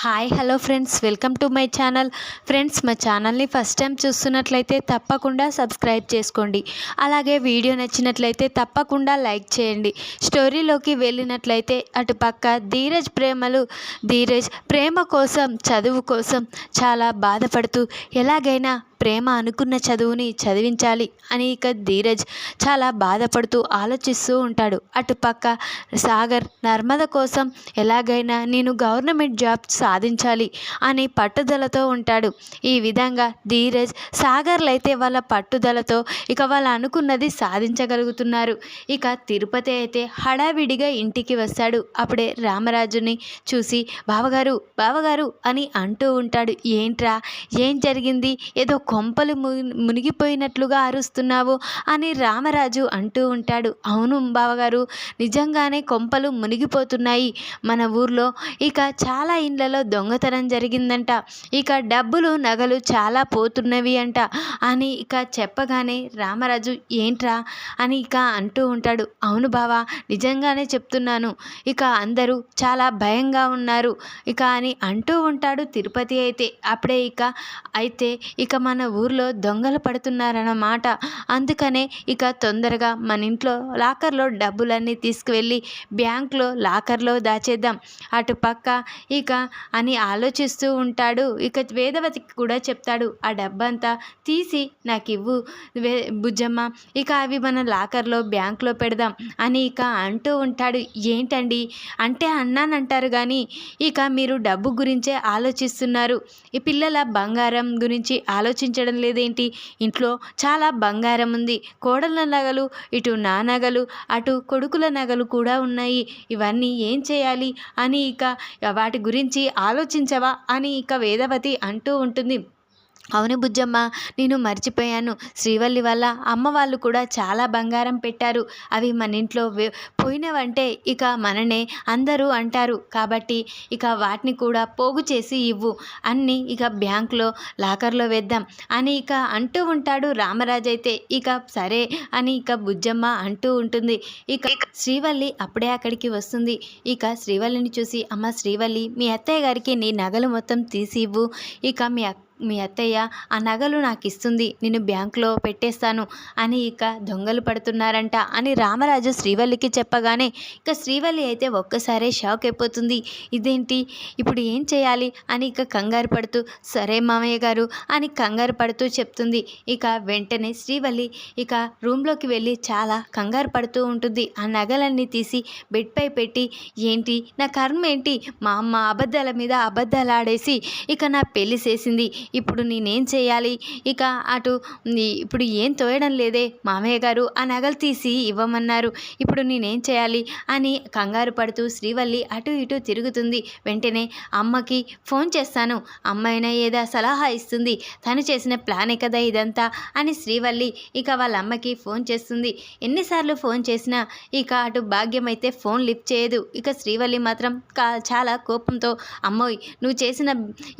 Hi hello friends. Welcome to my channel. Friends మా ఛానల్ని first time చూస్తున్నట్లయితే తప్పకుండా సబ్స్క్రైబ్ చేసుకోండి. అలాగే వీడియో నచ్చినట్లయితే తప్పకుండా లైక్ చేయండి. స్టోరీలోకి వెళ్ళినట్లయితే అటుపక్క ధీరజ్ ప్రేమలు ధీరజ్ ప్రేమ కోసం చదువు కోసం చాలా బాధపడుతూ ఎలాగైనా ప్రేమ అనుకున్న చదువుని చదివించాలి అని ఇక ధీరజ్ చాలా బాధపడుతూ ఆలోచిస్తూ ఉంటాడు. అటుపక్క సాగర్ నర్మద కోసం ఎలాగైనా నేను గవర్నమెంట్ జాబ్ సాధించాలి అని పట్టుదలతో ఉంటాడు. ఈ విధంగా ధీరజ్ సాగర్లు అయితే వాళ్ళ పట్టుదలతో ఇక వాళ్ళు అనుకున్నది సాధించగలుగుతున్నారు. ఇక తిరుపతి అయితే హడావిడిగా ఇంటికి వస్తాడు. అప్పుడే రామరాజుని చూసి బావగారు బావగారు అని అంటూ ఉంటాడు. ఏంట్రా? ఏం జరిగింది? ఏదో కొంపలు మునిగిపోయినట్లుగా అరుస్తున్నావు అని రామరాజు అంటూ ఉంటాడు. అవును బావగారు నిజంగానే కొంపలు మునిగిపోతున్నాయి. మన ఊర్లో ఇక చాలా ఇండ్లలో దొంగతనం జరిగిందంట. ఇక డబ్బులు నగలు చాలా పోతున్నవి అంట. అని ఇక చెప్పగానే రామరాజు ఏంట్రా? అని ఇక అంటూ ఉంటాడు. అవును బావా నిజంగానే చెప్తున్నాను. ఇక అందరూ చాలా భయంగా ఉన్నారు. ఇక అని అంటూ ఉంటాడు తిరుపతి అయితే. అప్పుడే ఇక అయితే ఇక మన ఊర్లో దొంగలు పడుతున్నారన్నమాట. అందుకనే ఇక తొందరగా మన ఇంట్లో లాకర్లో డబ్బులన్నీ తీసుకువెళ్ళి బ్యాంక్లో లాకర్లో దాచేద్దాం. అటు పక్క ఇక అని ఆలోచిస్తూ ఉంటాడు. ఇక వేదవతికి కూడా చెప్తాడు ఆ డబ్బంతా తీసి నాకు ఇవ్వు వే బుజ్జమ్మ. ఇక అవి మన లాకర్లో బ్యాంక్లో పెడదాం అని ఇక అంటూ ఉంటాడు. ఏంటండి? అంటే అన్నానంటారు కానీ ఇక మీరు డబ్బు గురించే ఆలోచిస్తున్నారు. ఈ పిల్లల బంగారం గురించి ఆలోచించడం లేదేంటి? ఇంట్లో చాలా బంగారం ఉంది. కోడళ్ళ నగలు ఇటు నా నగలు అటు కొడుకుల నగలు కూడా ఉన్నాయి. ఇవన్నీ ఏం చేయాలి? అని ఇక వాటి గురించి ఆలోచించవా అని ఇక వేదవతి అంటూ ఉంటుంది. అవును బుజ్జమ్మ నేను మర్చిపోయాను. శ్రీవల్లి వల్ల అమ్మ వాళ్ళు కూడా చాలా బంగారం పెట్టారు. అవి మన ఇంట్లో పోయినవంటే ఇక మననే అందరూ అంటారు. కాబట్టి ఇక వాటిని కూడా పోగు చేసి ఇవ్వు. అన్ని ఇక బ్యాంక్లో లాకర్లో వేద్దాం అని ఇక అంటూ ఉంటాడు రామరాజు అయితే. ఇక సరే అని ఇక బుజ్జమ్మ అంటూ ఉంటుంది. ఇక శ్రీవల్లి అప్పుడే అక్కడికి వస్తుంది. ఇక శ్రీవల్లిని చూసి అమ్మ శ్రీవల్లి మీ అత్తయ్య గారికి నీ నగలు మొత్తం తీసి ఇవ్వు ఇక మీ అక్క మీ అత్తయ్య ఆ నగలు నాకు ఇస్తుంది నేను బ్యాంకులో పెట్టేస్తాను అని ఇక దొంగలు పడుతున్నారంట అని రామరాజు శ్రీవల్లికి చెప్పగానే ఇక శ్రీవల్లి అయితే ఒక్కసారే షాక్ అయిపోతుంది. ఇదేంటి? ఇప్పుడు ఏం చేయాలి? అని ఇక కంగారు పడుతూ సరే మామయ్య గారు అని కంగారు పడుతూ చెప్తుంది. ఇక వెంటనే శ్రీవల్లి ఇక రూమ్లోకి వెళ్ళి చాలా కంగారు పడుతూ ఉంటుంది. ఆ నగలన్నీ తీసి బెడ్పై పెట్టి ఏంటి? నా కర్మ ఏంటి? మా అమ్మ అబద్ధాల మీద అబద్ధాలు ఆడేసి ఇక నా పెళ్ళి చేసింది. ఇప్పుడు నేనేం చేయాలి? ఇక అటు ఇప్పుడు ఏం తోయడం లేదే మామయ్య గారు ఆ నగలు తీసి ఇవ్వమన్నారు. ఇప్పుడు నేనేం చేయాలి? అని కంగారు పడుతూ శ్రీవల్లి అటు ఇటు తిరుగుతుంది. వెంటనే అమ్మకి ఫోన్ చేస్తాను. అమ్మైనా ఏదో సలహా ఇస్తుంది. తను చేసిన ప్లానే కదా ఇదంతా అని శ్రీవల్లి ఇక వాళ్ళ అమ్మకి ఫోన్ చేస్తుంది. ఎన్నిసార్లు ఫోన్ చేసినా ఇక అటు భాగ్యం అయితే ఫోన్ లిఫ్ట్ చేయదు. ఇక శ్రీవల్లి మాత్రం చాలా కోపంతో అమ్మోయ్ నువ్వు చేసిన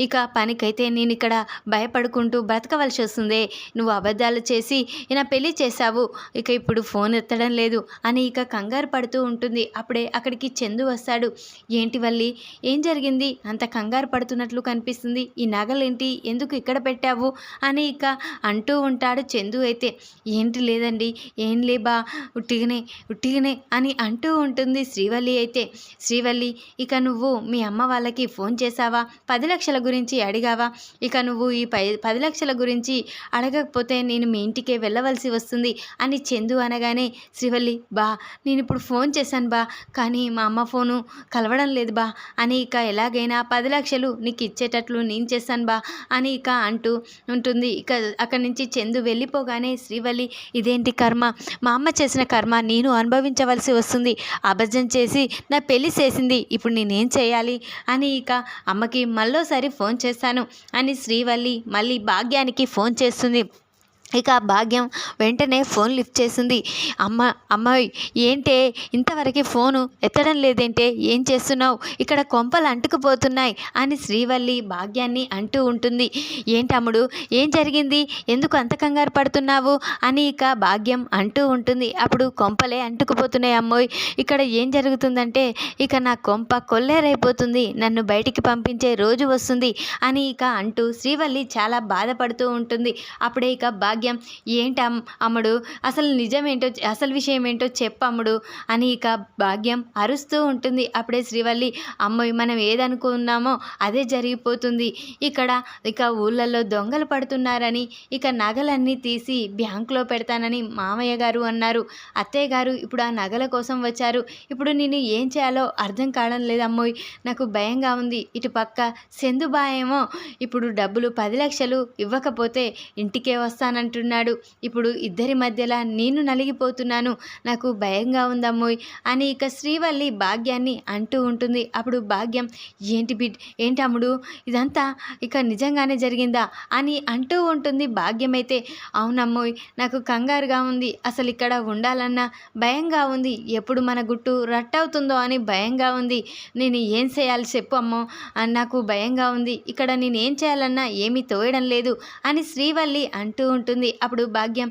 ఇక పనికైతే నేను ఇక్కడ భయపడుకుంటూ బ్రతకవలసి వస్తుందే. నువ్వు అబద్ధాలు చేసి నా పెళ్ళి చేశావు ఇక ఇప్పుడు ఫోన్ ఎత్తడం లేదు అని ఇక కంగారు పడుతూ ఉంటుంది. అప్పుడే అక్కడికి చందు వస్తాడు. ఏంటి వల్లి ఏం జరిగింది? అంత కంగారు పడుతున్నట్లు కనిపిస్తుంది. ఈ నగలేంటి? ఎందుకు ఇక్కడ పెట్టావు? అని ఇక అంటూ ఉంటాడు చందు అయితే. ఏంటి లేదండి ఏం లేబా ఉట్టిగనే ఉట్టిగనే అని అంటూ ఉంటుంది శ్రీవల్లి అయితే. శ్రీవల్లి ఇక నువ్వు మీ అమ్మ వాళ్ళకి ఫోన్ చేసావా పది లక్షల గురించి అడిగావా? ఇక నువ్వు ఈ పై పది లక్షల గురించి అడగకపోతే నేను మీ ఇంటికే వెళ్ళవలసి వస్తుంది అని చందు అనగానే శ్రీవల్లి బా నేను ఇప్పుడు ఫోన్ చేశాను బా కానీ మా అమ్మ ఫోను కలవడం లేదు బా అని ఇక ఎలాగైనా పది లక్షలు నీకు ఇచ్చేటట్లు నేను చేశాను బా అని ఇక అంటూ ఉంటుంది. ఇక అక్కడి నుంచి చందు వెళ్ళిపోగానే శ్రీవల్లి ఇదేంటి కర్మ? మా అమ్మ చేసిన కర్మ నేను అనుభవించవలసి వస్తుంది. అబద్ధం చేసి నా పెళ్ళి చేసింది. ఇప్పుడు నేనేం చేయాలి? అని ఇక అమ్మకి మళ్ళోసారి ఫోన్ చేస్తాను అని శ్రీ శ్రీవల్లి మళ్ళీ భాగ్యానికి ఫోన్ చేస్తుంది. ఇక భాగ్యం వెంటనే ఫోన్ లిఫ్ట్ చేసింది. అమ్మ అమ్మాయి ఏంటే ఇంతవరకు ఫోను ఎత్తడం లేదేంటే? ఏం చేస్తున్నావు? ఇక్కడ కొంపలు అంటుకుపోతున్నాయి అని శ్రీవల్లి భాగ్యాన్ని అంటూ ఉంటుంది. ఏంటమ్ముడు ఏం జరిగింది? ఎందుకు అంత కంగారు పడుతున్నావు? అని ఇక భాగ్యం అంటూ ఉంటుంది. అప్పుడు కొంపలే అంటుకుపోతున్నాయి అమ్మోయ్. ఇక్కడ ఏం జరుగుతుందంటే ఇక నా కొంప కొల్లేరైపోతుంది. నన్ను బయటికి పంపించే రోజు వస్తుంది అని ఇక అంటూ శ్రీవల్లి చాలా బాధపడుతూ ఉంటుంది. అప్పుడే ఇక భాగ్యం ఏంటి అమ్ముడు? అసలు నిజమేంటో అసలు విషయం ఏంటో చెప్పమ్ముడు అని ఇక భాగ్యం అరుస్తూ ఉంటుంది. అప్పుడే శ్రీవల్లి అమ్మాయి మనం ఏదనుకున్నామో అదే జరిగిపోతుంది. ఇక్కడ ఇక ఊళ్ళల్లో దొంగలు పడుతున్నారని ఇక నగలన్నీ తీసి బ్యాంకులో పెడతానని మామయ్య గారు అన్నారు. అత్తయ్య గారు ఇప్పుడు ఆ నగల కోసం వచ్చారు. ఇప్పుడు నేను ఏం చేయాలో అర్థం కావడం లేదు అమ్మోయ్. నాకు భయంగా ఉంది. ఇటు పక్క సెందుబాయేమో ఇప్పుడు డబ్బులు పది లక్షలు ఇవ్వకపోతే ఇంటికే వస్తానని అంటున్నాడు. ఇప్పుడు ఇద్దరి మధ్యలో నేను నలిగిపోతున్నాను. నాకు భయంగా ఉందమ్మోయ్ అని ఇక శ్రీవల్లి భాగ్యాన్ని అంటూ ఉంటుంది. అప్పుడు భాగ్యం ఏంటి బిడ్ ఏంటి అమ్ముడు? ఇదంతా ఇక నిజంగానే జరిగిందా? అని అంటూ ఉంటుంది భాగ్యం అయితే అవునమ్మోయ్ నాకు కంగారుగా ఉంది. అసలు ఇక్కడ ఉండాలన్నా భయంగా ఉంది. ఎప్పుడు మన గుట్టు రట్టవుతుందో అని భయంగా ఉంది. నేను ఏం చేయాలి చెప్పు అమ్మో. అని నాకు భయంగా ఉంది. ఇక్కడ నేను ఏం చేయాలన్నా ఏమీ తోయడం లేదు అని శ్రీవల్లి అంటూ ఉంటుంది. అప్పుడు భాగ్యం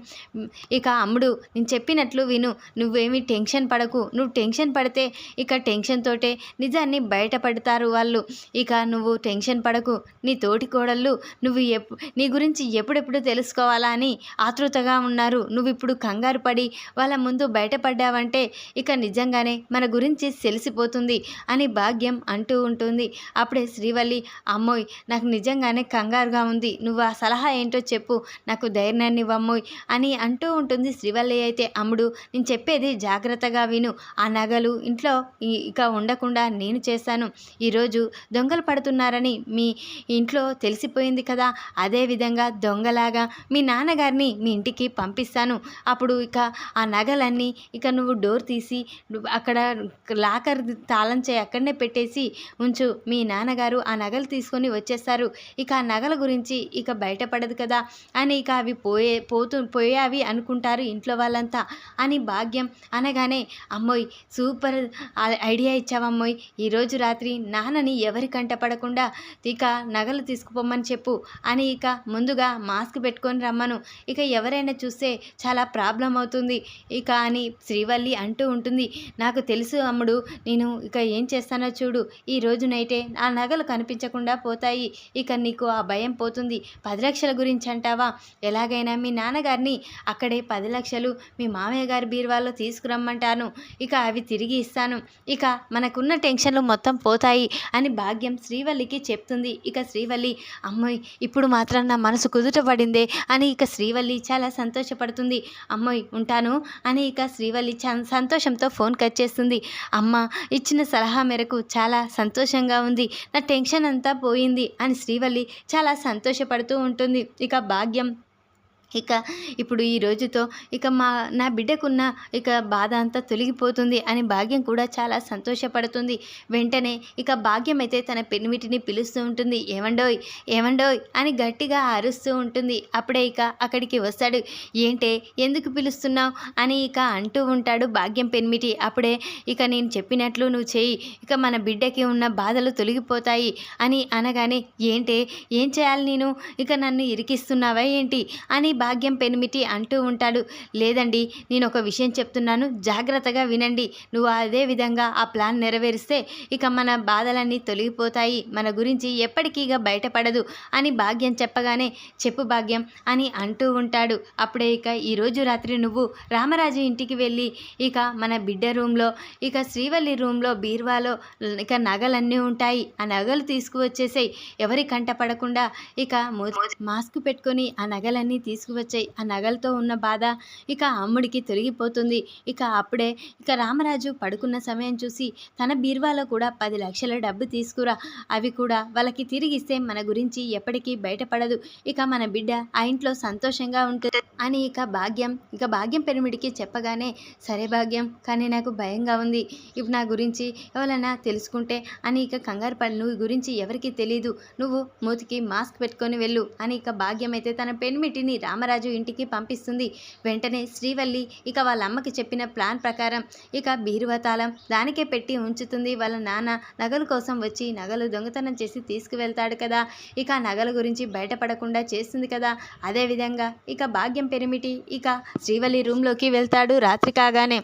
ఇక అమ్ముడు నేను చెప్పినట్లు విను. నువ్వేమీ టెన్షన్ పడకు. నువ్వు టెన్షన్ పడితే ఇక టెన్షన్ తోటే నిజాన్ని బయటపడతారు వాళ్ళు. ఇక నువ్వు టెన్షన్ పడకు. నీ తోటి కోడళ్ళు నువ్వు ఎప్ నీ గురించి ఎప్పుడెప్పుడు తెలుసుకోవాలా అని ఆతృతగా ఉన్నారు. నువ్వు ఇప్పుడు కంగారు పడి వాళ్ళ ముందు బయటపడ్డావంటే ఇక నిజంగానే మన గురించి తెలిసిపోతుంది అని భాగ్యం అంటూ ఉంటుంది. అప్పుడే శ్రీవల్లి అమ్మోయ్ నాకు నిజంగానే కంగారుగా ఉంది. నువ్వు ఆ సలహా ఏంటో చెప్పు. నాకు ధైర్యం ఇవ్వమ్మోయ్ అని అంటూ ఉంటుంది శ్రీవల్లయ్య. అయితే అమ్ముడు నేను చెప్పేది జాగ్రత్తగా విను. ఆ నగలు ఇంట్లో ఇక ఉండకుండా నేను చేశాను ఈరోజు దొంగలు పడుతున్నారని మీ ఇంట్లో తెలిసిపోయింది కదా. అదేవిధంగా దొంగలాగా మీ నాన్నగారిని మీ ఇంటికి పంపిస్తాను. అప్పుడు ఇక ఆ నగలన్నీ ఇక నువ్వు డోర్ తీసి అక్కడ లాకర్ తాళం చేయి అక్కడనే పెట్టేసి ఉంచు. మీ నాన్నగారు ఆ నగలు తీసుకొని వచ్చేస్తారు. ఇక ఆ నగల గురించి ఇక బయటపడదు కదా అని ఇక అవి పోయే పోతూ పోయావి అనుకుంటారు ఇంట్లో వాళ్ళంతా. అని భాగ్యం అనగానే అమ్మోయ్ సూపర్ ఐడియా ఇచ్చావమ్మోయ్ ఈరోజు రాత్రి నాన్నని ఎవరి కంట పడకుండా ఇక నగలు తీసుకుపోమని చెప్పు అని ఇక ముందుగా మాస్క్ పెట్టుకొని రమ్మను. ఇక ఎవరైనా చూస్తే చాలా ప్రాబ్లం అవుతుంది. ఇక అని శ్రీవల్లి అంటూ ఉంటుంది. నాకు తెలుసు అమ్ముడు నేను ఇక ఏం చేస్తానో చూడు. ఈ రోజు నైటే ఆ నగలు కనిపించకుండా పోతాయి. ఇక నీకు ఆ భయం పోతుంది. పది లక్షల గురించి అంటావా? ఎలాగైనా మీ నాన్నగారిని అక్కడే పది లక్షలు మీ మామయ్య గారి బీరువాలో తీసుకురమ్మంటాను. ఇక అవి తిరిగి ఇస్తాను. ఇక మనకున్న టెన్షన్లు మొత్తం పోతాయి అని భాగ్యం శ్రీవల్లికి చెప్తుంది. ఇక శ్రీవల్లి అమ్మాయి ఇప్పుడు మాత్రం నా మనసు కుదుట పడిందే అని ఇక శ్రీవల్లి చాలా సంతోషపడుతుంది. అమ్మాయి ఉంటాను అని ఇక శ్రీవల్లి సంతోషంతో ఫోన్ కట్ చేస్తుంది. అమ్మ ఇచ్చిన సలహా మేరకు చాలా సంతోషంగా ఉంది. నా టెన్షన్ అంతా పోయింది అని శ్రీవల్లి చాలా సంతోషపడుతూ ఉంటుంది. ఇక భాగ్యం ఇక ఇప్పుడు ఈ రోజుతో ఇక మా నా బిడ్డకున్న ఇక బాధ అంతా తొలగిపోతుంది అని భాగ్యం కూడా చాలా సంతోషపడుతుంది. వెంటనే ఇక భాగ్యం అయితే తన పెనిమిటిని పిలుస్తూ ఉంటుంది. ఏమండోయ్ ఏమండోయ్ అని గట్టిగా అరుస్తూ ఉంటుంది. అప్పుడే ఇక అక్కడికి వస్తాడు. ఏంటే ఎందుకు పిలుస్తున్నావు అని ఇక అంటూ ఉంటాడు భాగ్యం పెనిమిటి. అప్పుడే ఇక నేను చెప్పినట్లు నువ్వు చేయి ఇక మన బిడ్డకి ఉన్న బాధలు తొలగిపోతాయి అని అనగానే ఏంటే ఏం చేయాలి నేను? ఇక నన్ను ఇరికిస్తున్నావా ఏంటి? అని భాగ్యం పెనిమిటి అంటూ ఉంటాడు. లేదండి నేను ఒక విషయం చెప్తున్నాను. జాగ్రత్తగా వినండి. నువ్వు అదే విధంగా ఆ ప్లాన్ నెరవేరిస్తే ఇక మన బాధలన్నీ తొలగిపోతాయి. మన గురించి ఎప్పటికీగా బయటపడదు అని భాగ్యం చెప్పగానే చెప్పు భాగ్యం అని అంటూ ఉంటాడు. అప్పుడే ఇక ఈరోజు రాత్రి నువ్వు రామరాజు ఇంటికి వెళ్ళి ఇక మన బిడ్డ రూమ్లో ఇక శ్రీవల్లి రూమ్లో బీర్వాలో ఇక నగలన్నీ ఉంటాయి. ఆ నగలు తీసుకువచ్చేసాయి. ఎవరి కంట పడకుండా ఇక మాస్క్ పెట్టుకొని ఆ నగలన్నీ తీసుకువచ్చాయి. ఆ నగలతో ఉన్న బాధ ఇక అమ్ముడికి తొలగిపోతుంది. ఇక అప్పుడే ఇక రామరాజు పడుకున్న సమయం చూసి తన బీర్వాలో కూడా పది లక్షల డబ్బు తీసుకురా. అవి కూడా వాళ్ళకి తిరిగిస్తే మన గురించి ఎప్పటికీ బయటపడదు. ఇక మన బిడ్డ ఆ ఇంట్లో సంతోషంగా ఉంటుంది అని ఇక భాగ్యం ఇక భాగ్యం పెరుమిడికి చెప్పగానే సరే భాగ్యం కానీ నాకు భయంగా ఉంది. ఇప్పుడు నా గురించి ఎవరైనా తెలుసుకుంటే అని ఇక కంగారు పడి నువ్వు గురించి ఎవరికి తెలియదు నువ్వు మూతికి మాస్క్ పెట్టుకొని వెళ్ళు అని ఇక భాగ్యం అయితే తన పెనిమిటిని రామ రామరాజు ఇంటికి పంపిస్తుంది. వెంటనే శ్రీవల్లి ఇక వాళ్ళ అమ్మకి చెప్పిన ప్లాన్ ప్రకారం ఇక బీరువతాళం దానికే పెట్టి ఉంచుతుంది. వాళ్ళ నాన్న నగలు కోసం వచ్చి నగలు దొంగతనం చేసి తీసుకువెళ్తాడు కదా. ఇక నగల గురించి బయటపడకుండా చేస్తుంది కదా. అదేవిధంగా ఇక భాగ్యం పెరిమిటి ఇక శ్రీవల్లి రూమ్లోకి వెళ్తాడు రాత్రి కాగానే.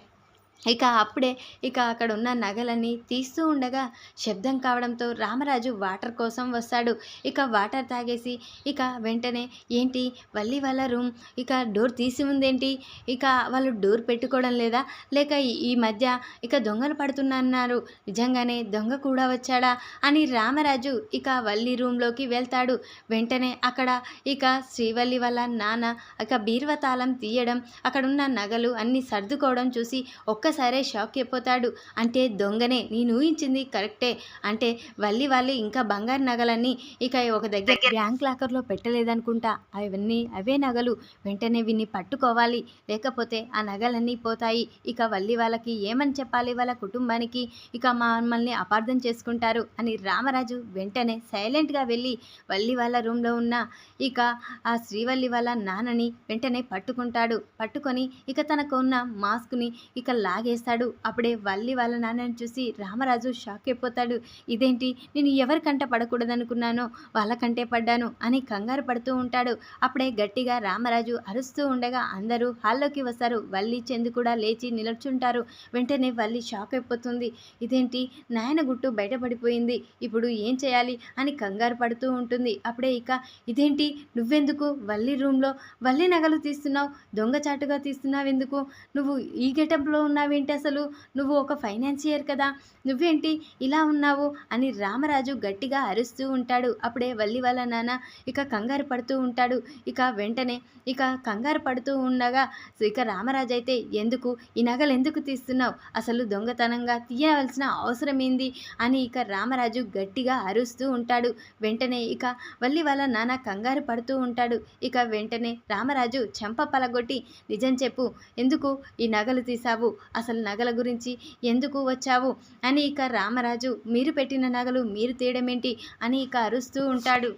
ఇక అప్పుడే ఇక అక్కడ ఉన్న నగలన్నీ తీస్తూ ఉండగా శబ్దం కావడంతో రామరాజు వాటర్ కోసం వస్తాడు. ఇక వాటర్ తాగేసి ఇక వెంటనే ఏంటి? వల్లి వాళ్ళ రూమ్. ఇక డోర్ తీసి ఉందేంటి? ఇక వాళ్ళు డోర్ పెట్టుకోవడం లేదా? లేక ఈ- మధ్య ఇక దొంగలు పడుతున్నారు నిజంగానే దొంగ కూడా వచ్చాడా? అని రామరాజు ఇక వల్లి రూమ్లోకి వెళ్తాడు. వెంటనే అక్కడ ఇక శ్రీవల్లి వాళ్ళ నాన్న ఇక బీర్వతాళం తీయడం అక్కడున్న నగలు అన్నీ సర్దుకోవడం చూసి ఒక్క ఒక్కసారే షాక్ అయిపోతాడు. అంటే దొంగనే నేను ఊహించింది కరెక్టే. అంటే వల్లి వాళ్ళు ఇంకా బంగారు నగలన్నీ ఇక ఒక దగ్గర బ్యాంక్ లాకర్లో పెట్టలేదనుకుంటా. అవన్నీ అవే నగలు. వెంటనే విన్ని పట్టుకోవాలి. లేకపోతే ఆ నగలన్నీ పోతాయి. ఇక వల్లి వాళ్ళకి ఏమని చెప్పాలి? వాళ్ళ కుటుంబానికి ఇక మమ్మల్ని అపార్థం చేసుకుంటారు అని రామరాజు వెంటనే సైలెంట్గా వెళ్ళి వల్లి వాళ్ళ రూమ్లో ఉన్న ఇక ఆ శ్రీవల్లి వాళ్ళ నాన్నని వెంటనే పట్టుకుంటాడు. పట్టుకొని ఇక తనకు ఉన్న మాస్క్ని ఇక లాగేస్తాడు. అప్పుడే వల్లి వాళ్ళ నాన్నని చూసి రామరాజు షాక్ అయిపోతాడు. ఇదేంటి? నేను ఎవరికంట పడకూడదనుకున్నానో? వాళ్ళకంటే పడ్డాను అని కంగారు పడుతూ ఉంటాడు. అప్పుడే గట్టిగా రామరాజు అరుస్తూ ఉండగా అందరూ హాల్లోకి వస్తారు. వల్లి చెందు కూడా లేచి నిలచుంటారు. వెంటనే వల్లి షాక్ అయిపోతుంది. ఇదేంటి? నాయన గుట్టు బయటపడిపోయింది. ఇప్పుడు ఏం చేయాలి? అని కంగారు పడుతూ ఉంటుంది. అప్పుడే ఇక ఇదేంటి? నువ్వెందుకు? వల్లి రూమ్లో వల్లి నగలు తీస్తున్నావు? దొంగచాటుగా తీస్తున్నావు ఎందుకు నువ్వు ఈ గెటప్లో ఉన్నావేంటి అసలు? నువ్వు ఒక ఫైనాన్సియర్ కదా. నువ్వేంటి ఇలా ఉన్నావు అని రామరాజు గట్టిగా అరుస్తూ ఉంటాడు. అప్పుడే వల్లి వాళ్ళ నాన్న ఇక కంగారు పడుతూ ఉంటాడు. ఇక వెంటనే ఇక కంగారు పడుతూ ఉండగా ఇక రామరాజు అయితే ఎందుకు? ఈ నగలు ఎందుకు తీస్తున్నావు? అసలు దొంగతనంగా తీయవలసిన అవసరం ఏంది? అని ఇక రామరాజు గట్టిగా అరుస్తూ ఉంటాడు. వెంటనే ఇక వల్లి వాళ్ళ నాన్న కంగారు పడుతూ ఉంటాడు. ఇక వెంటనే రామరాజు చెంప పలగొట్టి నిజం చెప్పు. ఎందుకు ఈ నగలు తీసావు అసలు నగల గురించి ఎందుకు వచ్చావు? అని ఇక రామరాజు మీరు పెట్టిన నగలు మీరు తీయడమేంటి అని ఇక అరుస్తూ ఉంటాడు.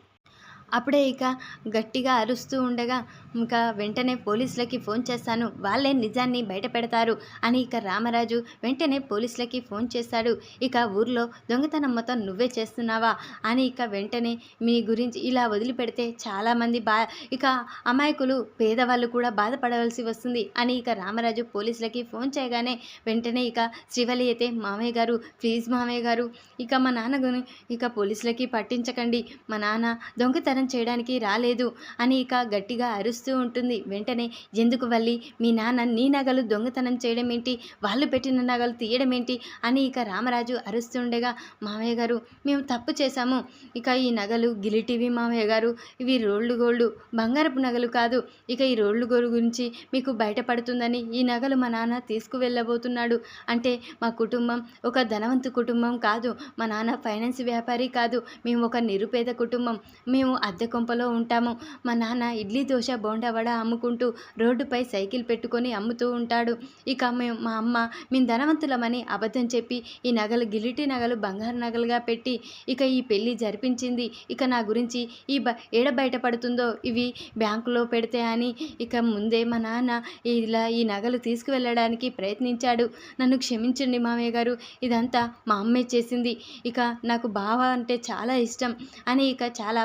అప్పుడే ఇక గట్టిగా అరుస్తూ ఉండగా ఇంకా వెంటనే పోలీసులకి ఫోన్ చేస్తాను. వాళ్ళే నిజాన్ని బయట పెడతారు అని ఇక రామరాజు వెంటనే పోలీసులకి ఫోన్ చేస్తాడు. ఇక ఊర్లో దొంగతనం మొత్తం నువ్వే చేస్తున్నావా? అని ఇక వెంటనే మీ గురించి ఇలా వదిలిపెడితే చాలామంది బా ఇక అమాయకులు పేదవాళ్ళు కూడా బాధపడవలసి వస్తుంది అని ఇక రామరాజు పోలీసులకి ఫోన్ చేయగానే వెంటనే ఇక శ్రీవలి అయితే మామయ్య గారు ప్లీజ్ మామయ్య గారు ఇక మా నాన్న ఇక పోలీసులకి పట్టించకండి. మా నాన్న దొంగతనం చేయడానికి రాలేదు అని ఇక గట్టిగా అరుస్తూ ఉంటుంది. వెంటనే ఎందుకు వల్లి? మీ నాన్న నీ నగలు దొంగతనం చేయడం ఏంటి? వాళ్ళు పెట్టిన నగలు తీయడం ఏంటి? అని ఇక రామరాజు అరుస్తుండగా మామయ్య గారు మేము తప్పు చేశాము. ఇక ఈ నగలు గిలిటివి మామయ్య గారు. ఇవి రోళ్ళు గోల్డ్ బంగారపు నగలు కాదు. ఇక ఈ రోళ్ళు గోళ్ళు గురించి మీకు బయటపడుతుందని ఈ నగలు మా నాన్న తీసుకువెళ్ళబోతున్నాడు. అంటే మా కుటుంబం ఒక ధనవంతు కుటుంబం కాదు. మా నాన్న ఫైనాన్స్ వ్యాపారి కాదు. మేము ఒక నిరుపేద కుటుంబం. మేము అద్దె కొంపలో ఉంటాము. మా నాన్న ఇడ్లీ దోశ బోండా వడ అమ్ముకుంటూ రోడ్డుపై సైకిల్ పెట్టుకొని అమ్ముతూ ఉంటాడు. ఇక మేము మా అమ్మ మేము ధనవంతులమని అబద్ధం చెప్పి ఈ నగలు గిలిటి నగలు బంగారు నగలుగా పెట్టి ఇక ఈ పెళ్ళి జరిపించింది. ఇక నా గురించి ఈ బ ఏడ బయటపడుతుందో ఇవి బ్యాంకులో పెడితే అని. ఇక ముందే మా నాన్న ఇలా ఈ నగలు తీసుకువెళ్ళడానికి ప్రయత్నించాడు. నన్ను క్షమించండి మామయ్య గారు ఇదంతా మా అమ్మే చేసింది. ఇక నాకు బావ అంటే చాలా ఇష్టం అని ఇక చాలా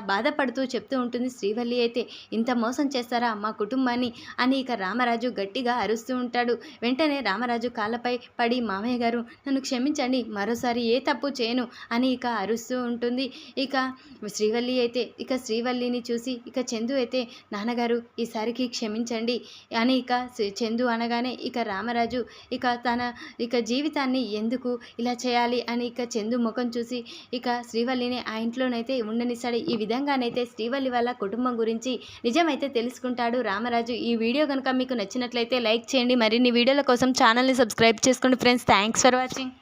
బాధపడుతూ చెప్తూ ఉంటుంది శ్రీవల్లి అయితే ఇంత మోసం చేస్తారా మా కుటుంబాన్ని? అని ఇక రామరాజు గట్టిగా అరుస్తూ ఉంటాడు. వెంటనే రామరాజు కాళ్ళపై పడి మామయ్య గారు నన్ను క్షమించండి మరోసారి ఏ తప్పు చేయను అని ఇక అరుస్తూ ఉంటుంది. ఇక శ్రీవల్లి అయితే ఇక శ్రీవల్లిని చూసి ఇక చందు అయితే నాన్నగారు ఈసారికి క్షమించండి అని ఇక చందు అనగానే ఇక రామరాజు ఇక తన ఇక జీవితాన్ని ఎందుకు ఇలా చేయాలి అని ఇక చందు ముఖం చూసి ఇక శ్రీవల్లిని ఆ ఇంట్లోనైతే ఉండనిస్తాడు. ఈ విధంగానైతే శ్రీవల్లి వాళ్ళ కుటుంబం గురించి నిజమైతే తెలుసుకుంటాడు రామరాజు. ఈ వీడియో కనుక మీకు నచ్చినట్లయితే లైక్ చేయండి. మరిన్ని వీడియోల కోసం ఛానల్ని సబ్స్క్రైబ్ చేసుకోండి. Friends thanks for watching.